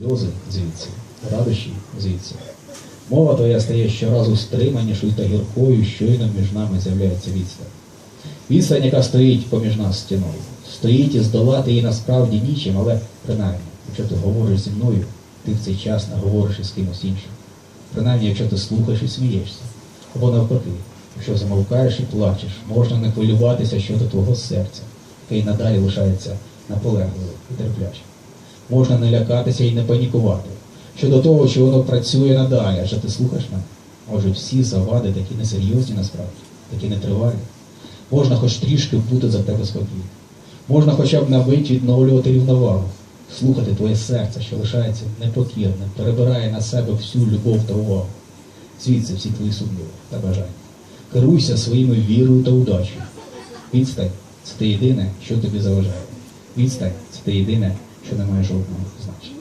Сльози звідси, радощі звідси. Мова твоя стає щоразу стриманішою та гіркою, щойно між нами з'являється відстань. Відстань, яка стоїть поміж нас стіною. Стоїть і здолати її насправді нічим, але принаймні, якщо ти говориш зі мною, ти в цей час не говориш із кимось іншим. Принаймні, якщо ти слухаєш і смієшся. Або навпаки, якщо замовкаєш і плачеш, можна не хвилюватися щодо твого серця, яке й надалі лишається наполегливим і терплячим. Можна не лякатися і не панікувати. Щодо того, що воно працює надалі, адже ти слухаєш мене. Може, всі завади такі несерйозні насправді, такі нетривалі. Можна хоч трішки бути за тебе спокійним. Можна хоча б на відновлювати рівновагу, слухати твоє серце, що лишається непокірним, перебирає на себе всю любов та увагу. Звідси всі твої сумніви та бажання. Керуйся своїми вірою та удачею. Відстань це те єдине, що тобі заважає. Відстань це те єдине, що не має жодного значення.